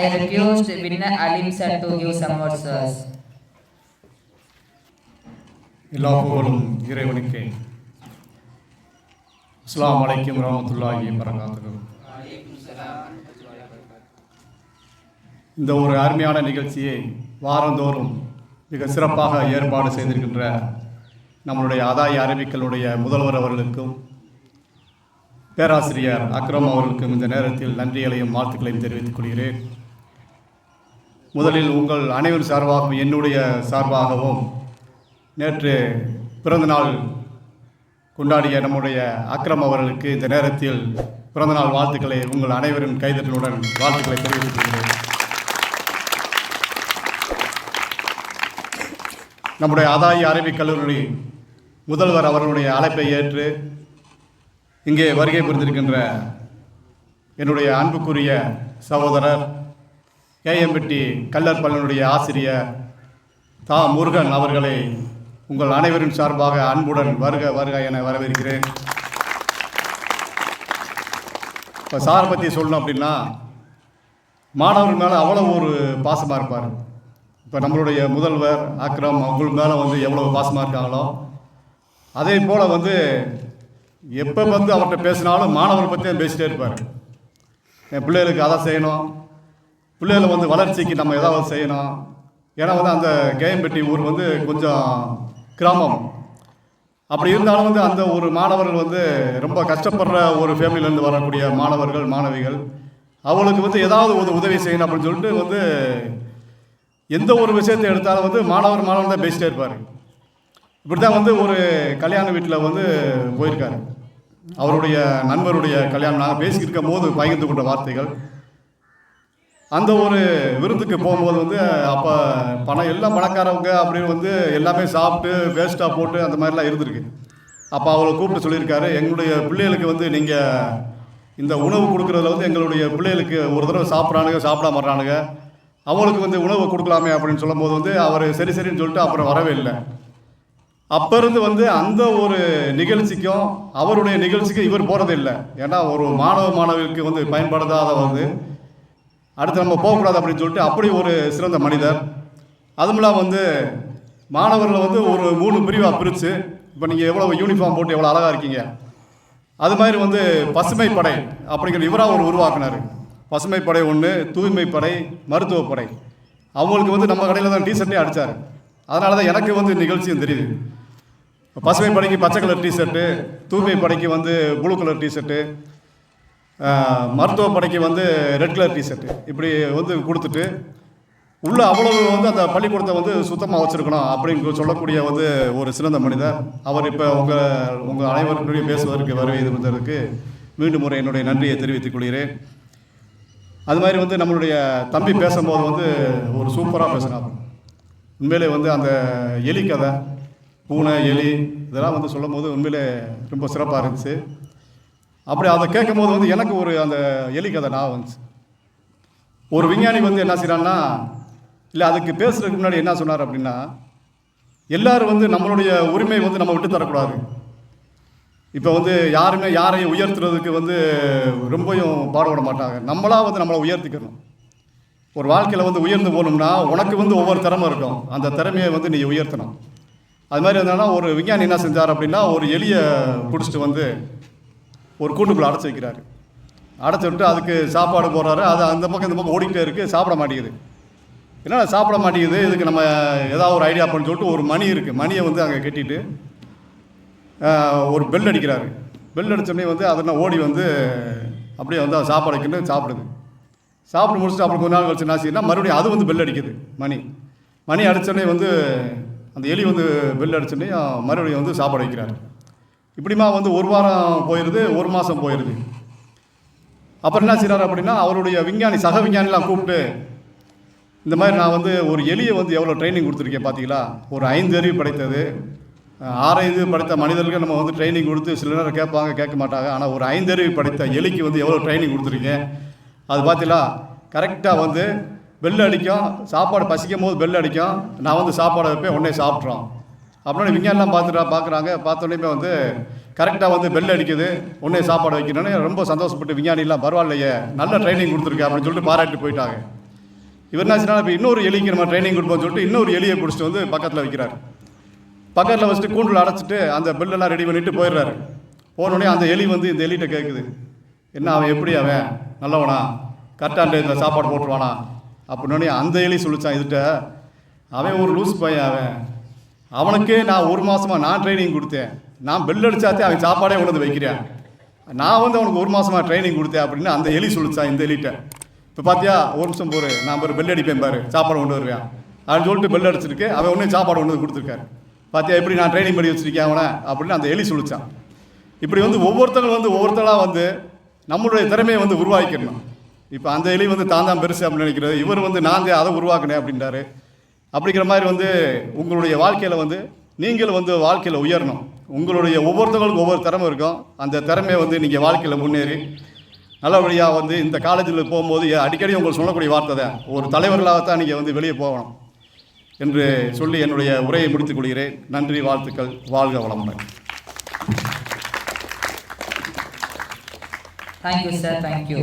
I request winner Alim sir to give some words to us. எல்லா புகழும் இறைவனுக்கே அஸ்ஸலாமு அலைக்கும் வரமத்துல்லாஹி வரகாத்துஹு இந்த ஒரு அருமையான நிகழ்ச்சியை வாரந்தோறும் மிக சிறப்பாக ஏற்பாடு செய்திருக்கின்ற நம்மளுடைய ஆதாய அறிவிக்கலுடைய முதல்வர் அவர்களுக்கும் பேராசிரியர் அக்ரம் அவர்களுக்கும் இந்த நேரத்தில் நன்றிகளையும் வாழ்த்துக்களையும் தெரிவித்துக் கொள்கிறேன். முதலில் உங்கள் அனைவர் சார்பாகவும் என்னுடைய சார்பாகவும் நேற்று பிறந்தநாள் கொண்டாடிய நம்முடைய அக்ரம் அவர்களுக்கு இந்த நேரத்தில் பிறந்தநாள் வாழ்த்துக்களை உங்கள் அனைவரின் கைதட்டலுடன் வாழ்த்துக்களை தெரிவித்துக் கொள்கிறேன். நம்முடைய ஆதாய அறிவிக் கல்லூரி முதல்வர் அவர்களுடைய அழைப்பை ஏற்று இங்கே வருகை புரிந்திருக்கின்ற என்னுடைய அன்புக்குரிய சகோதரர் கேஎம்பட்டி கல்லற்பள்ளனுடைய ஆசிரியர் தா. முருகன் அவர்களை உங்கள் அனைவரின் சார்பாக அன்புடன் வருக வருக என வரவேற்கிறேன். இப்போ சாரை பற்றி சொல்லணும் அப்படின்னா மாணவர்கள் மேலே அவ்வளோ ஒரு பாசமாக இருப்பார். இப்போ நம்மளுடைய முதல்வர் அக்ரம் அவங்க மேலே வந்து எவ்வளோ பாசமாக இருக்காங்களோ அதே போல் வந்து எப்போ வந்து அவர்கிட்ட பேசினாலும் மாணவர் பற்றி தான் பேசிட்டே இருப்பார். என் பிள்ளைகளுக்கு அதை செய்யணும். பிள்ளைகளை வந்து வளர்ச்சிக்கு நம்ம ஏதாவது செய்யணும். ஏன்னா வந்து அந்த கேஎம்பட்டி ஊர் வந்து கொஞ்சம் கிராமம். அப்படி இருந்தாலும் வந்து அந்த ஒரு மாணவர்கள் வந்து ரொம்ப கஷ்டப்படுற ஒரு ஃபேமிலியிலேருந்து வரக்கூடிய மாணவர்கள் மாணவிகள் அவளுக்கு வந்து ஏதாவது ஒரு உதவி செய்யணும் அப்படின்னு சொல்லிட்டு வந்து எந்த ஒரு விஷயத்தை எடுத்தாலும் வந்து மாணவர் மாணவன் தான் பேசிட்டே இருப்பார். இப்படி தான் வந்து ஒரு கல்யாண வீட்டில் வந்து போயிருக்காரு. அவருடைய நண்பருடைய கல்யாணம். நாங்கள் பேசியிருக்கும் போது பகிர்ந்து கொண்ட வார்த்தைகள். அந்த ஒரு விருந்துக்கு போகும்போது வந்து அப்போ பணம் எல்லாம் பணக்காரவங்க அப்படின்னு வந்து எல்லாமே சாப்பிட்டு வேஸ்ட்டாக போட்டு அந்த மாதிரிலாம் இருந்திருக்கு. அப்போ அவளை கூப்பிட்டு சொல்லியிருக்காரு எங்களுடைய பிள்ளைகளுக்கு வந்து நீங்கள் இந்த உணவு கொடுக்குறதுல வந்து எங்களுடைய பிள்ளைகளுக்கு ஒரு தடவை சாப்பிட்றானுங்க சாப்பிடாம வர்றானுங்க அவங்களுக்கு வந்து உணவு கொடுக்கலாமே அப்படின்னு சொல்லும்போது வந்து அவர் சரி சரின்னு சொல்லிட்டு அப்புறம் வரவே இல்லை. அப்போ இருந்து வந்து அந்த ஒரு நிகழ்ச்சிக்கும் அவருடைய நிகழ்ச்சிக்கும் இவர் போகிறதில்லை ஏன்னா ஒரு மாணவ மாணவிக்கு வந்து பயன்படுத்தாத வந்து அடுத்து நம்ம போகக்கூடாது அப்படின்னு சொல்லிட்டு அப்படி ஒரு சிறந்த மனிதர். அதுவும் இல்லாமல் வந்து மாணவர்களை வந்து ஒரு மூணு பிரிவாக பிரித்து இப்போ நீங்கள் எவ்வளோ யூனிஃபார்ம் போட்டு எவ்வளோ அழகாக இருக்கீங்க. அது மாதிரி வந்து பசுமை படை அப்படிங்கிற இவராக ஒரு உருவாக்குனார். பசுமை படை ஒன்று தூய்மை படை. மருத்துவ படை அவங்களுக்கு வந்து நம்ம கடையில் தான் டிஷர்ட்டே அடித்தார் அதனால தான் எனக்கு வந்து நிகழ்ச்சியும் தெரியுது. பசுமை படைக்கு பச்சை கலர் டிஷர்ட்டு தூய்மை படைக்கு வந்து ப்ளூ கலர் டிஷர்ட்டு மருத்துவ படைக்கு வந்து ரெட் கலர் டிஷர்ட்டு இப்படி வந்து கொடுத்துட்டு உள்ள அவ்வளவு வந்து அந்த பள்ளிக்கூடத்தை வந்து சுத்தமாக வச்சுருக்கணும் அப்படின்னு சொல்லக்கூடிய வந்து ஒரு சிறந்த மனிதர். அவர் இப்போ உங்கள் உங்கள் அனைவருடைய பேசுவதற்கு வருகை இருந்ததற்கு மீண்டும் முறை என்னுடைய நன்றியை தெரிவித்துக் கொள்கிறேன். அது மாதிரி வந்து நம்மளுடைய தம்பி பேசும்போது வந்து ஒரு சூப்பராக பேசினார். உண்மையிலே வந்து அந்த எலி கதை பூனை எலி இதெல்லாம் வந்து சொல்லும் போது உண்மையிலே ரொம்ப சிறப்பாக இருந்துச்சு. அப்படி அதை கேட்கும் போது வந்து எனக்கு ஒரு அந்த எலி கதை நான் வந்துச்சு. ஒரு விஞ்ஞானி வந்து என்ன செய்கிறான்னா இல்லை அதுக்கு பேசுறதுக்கு முன்னாடி என்ன சொன்னார் அப்படின்னா எல்லாரும் வந்து நம்மளுடைய உரிமை வந்து நம்ம விட்டு தரக்கூடாது. இப்போ வந்து யாருமே யாரையும் உயர்த்துறதுக்கு வந்து ரொம்பவும் பாடுபட மாட்டாங்க. நம்மளா வந்து நம்மளை உயர்த்திக்கணும். ஒரு வாழ்க்கையில் வந்து உயர்ந்து போகணும்னா உனக்கு வந்து ஒவ்வொரு திறமை இருக்கும். அந்த திறமையை வந்து நீ உயர்த்தணும். அது மாதிரி என்னன்னா ஒரு விஞ்ஞானி என்ன செஞ்சார் அப்படின்னா ஒரு எலியை பிடிச்சிட்டு வந்து ஒரு கூட்டுக்குள்ளே அடைச்சி வைக்கிறாரு. அடைச்சி விட்டு அதுக்கு சாப்பாடு போடுறாரு. அது அந்த பக்கம் இந்த பக்கம் ஓடிக்கிட்டே இருக்குது சாப்பிட மாட்டேங்குது. என்னடா சாப்பிட மாட்டேங்குது? இதுக்கு நம்ம ஏதாவது ஒரு ஐடியா பண்ணு சொல்லிட்டு ஒரு மணி இருக்குது மணியை வந்து அங்கே கட்டிட்டு ஒரு பெல் அடிக்கிறாரு. பெல் அடித்தோடனே வந்து அதெல்லாம் ஓடி வந்து அப்படியே வந்து சாப்பாடு வைக்கணும் சாப்பிடுது. சாப்பிட்டு முடிச்சுட்டு அப்புறம் கொஞ்ச நாள் கழிச்சு என்ன மறுபடியும் அது வந்து பெல் அடிக்குது. மணி. மணி அடித்தோடனே வந்து அந்த எலி வந்து பெல் அடித்தோடனே மறுபடியும் வந்து சாப்பாடு வைக்கிறாரு. இப்படிமா வந்து ஒரு வாரம் போயிடுது ஒரு மாதம் போயிடுது அப்புறம் என்ன செய்கிறார் அப்படின்னா அவருடைய விஞ்ஞானி சக விஞ்ஞானிலாம் கூப்பிட்டு இந்த மாதிரி நான் வந்து ஒரு எலியை வந்து எவ்வளோ ட்ரைனிங் கொடுத்துருக்கேன் பார்த்தீங்களா ஒரு ஐந்து அறிவு படைத்தது. அஹ், ஆறறிவு படைத்த மனிதர்களுக்கு நம்ம வந்து ட்ரைனிங் கொடுத்து சில நேரம் கேட்பாங்க கேட்க மாட்டாங்க. ஆனால் ஒரு ஐந்தறிவு படைத்த எலிக்கு வந்து எவ்வளோ ட்ரைனிங் கொடுத்துருக்கேன்? அது பார்த்தீங்களா கரெக்டாக வந்து பெல் அடிக்கும் சாப்பாடு பசிக்கும் போது பெல் அடிக்கும். நான் வந்து சாப்பாடை வைப்பேன் உடனே சாப்பிட்றோம் அப்படின்னு விஞ்ஞானம்லாம் பார்த்துட்டா பார்க்குறாங்க. பார்த்தோன்னே வந்து கரெக்டாக வந்து பெல் அடிக்குது. உடனே சாப்பாடு வைக்கணும்னு ரொம்ப சந்தோஷப்பட்டு விஞ்ஞானிலாம் பரவாயில்லையே நல்ல ட்ரைனிங் கொடுத்துருக்கு அப்படின்னு சொல்லிட்டு பாராட்டி போயிட்டாங்க. இவர் என்ன இப்போ இன்னொரு எலிக்கு நம்ம ட்ரைனிங் கொடுப்போம்னு சொல்லிட்டு இன்னொரு எலியை பிடிச்சிட்டு வந்து பக்கத்தில் வைக்கிறார். பக்கத்தில் வச்சுட்டு கூண்டில் அடைச்சிட்டு அந்த பில்லெல்லாம் ரெடி பண்ணிட்டு போயிடுறாரு. போனோடனே அந்த எலி வந்து இந்த எலிகிட்ட கேட்குது என்ன அவன் எப்படி அவன்? நல்லவனா? கரெக்டாக இந்த சாப்பாடு போட்டுருவானா? அப்படின்னோடனே அந்த எலி சொல்லிச்சான் இதுகிட்ட அவன் ஒரு லூஸ் பையன் அவன். அவனுக்கே நான் ஒரு மாதமாக நான் ட்ரைனிங் கொடுத்தேன். நான் பெல் அடித்தாத்தே அவன் சாப்பாடே கொண்டு வந்து வைக்கிறேன். நான் வந்து அவனுக்கு ஒரு மாதமாக ட்ரைனிங் கொடுத்தேன் அப்படின்னு அந்த எலி சொல்லிச்சான் இந்த எலிட்ட. இப்போ பார்த்தியா ஒரு நிமிஷம் போரு நான் ஒரு பெல் அடிப்பேன் பாரு சாப்பாடு கொண்டு வருவேன். அப்படின்னு சொல்லிட்டு பெல் அடிச்சிருக்கு அவன் ஒன்றும் சாப்பாடு கொண்டு வந்து கொடுத்துருக்காரு. பார்த்தியா எப்படி நான் ட்ரைனிங் பண்ணி வச்சிருக்கேன் அவனை? அப்படின்னு அந்த எலி சொல்லிச்சான். இப்படி வந்து ஒவ்வொருத்தங்களும் வந்து ஒவ்வொருத்தராக வந்து நம்மளுடைய திறமையை வந்து உருவாக்கிடணும். இப்போ அந்த எலி வந்து தான் தான் பெருசு அப்படின்னு நினைக்கிறது. இவர் வந்து நான் தான் அதை உருவாக்கினேன் அப்படின்றாரு. அப்படிங்கிற மாதிரி வந்து உங்களுடைய வாழ்க்கையில் வந்து நீங்களும் வந்து வாழ்க்கையில் உயரணும். உங்களுடைய ஒவ்வொருத்தவங்களுக்கும் ஒவ்வொரு திறமை இருக்கும். அந்த திறமையை வந்து நீங்கள் வாழ்க்கையில் முன்னேறி நல்லபடியாக வந்து இந்த காலேஜில் போகும்போது அடிக்கடி உங்களுக்கு சொல்லக்கூடிய வார்த்தை தான் ஒரு தலைவர்களாகத்தான் நீங்கள் வந்து வெளியே போகணும் என்று சொல்லி என்னுடைய உரையை முடித்துக் கொள்கிறேன். நன்றி வாழ்த்துக்கள் வாழ்க வளமுடன். Thank you sir thank you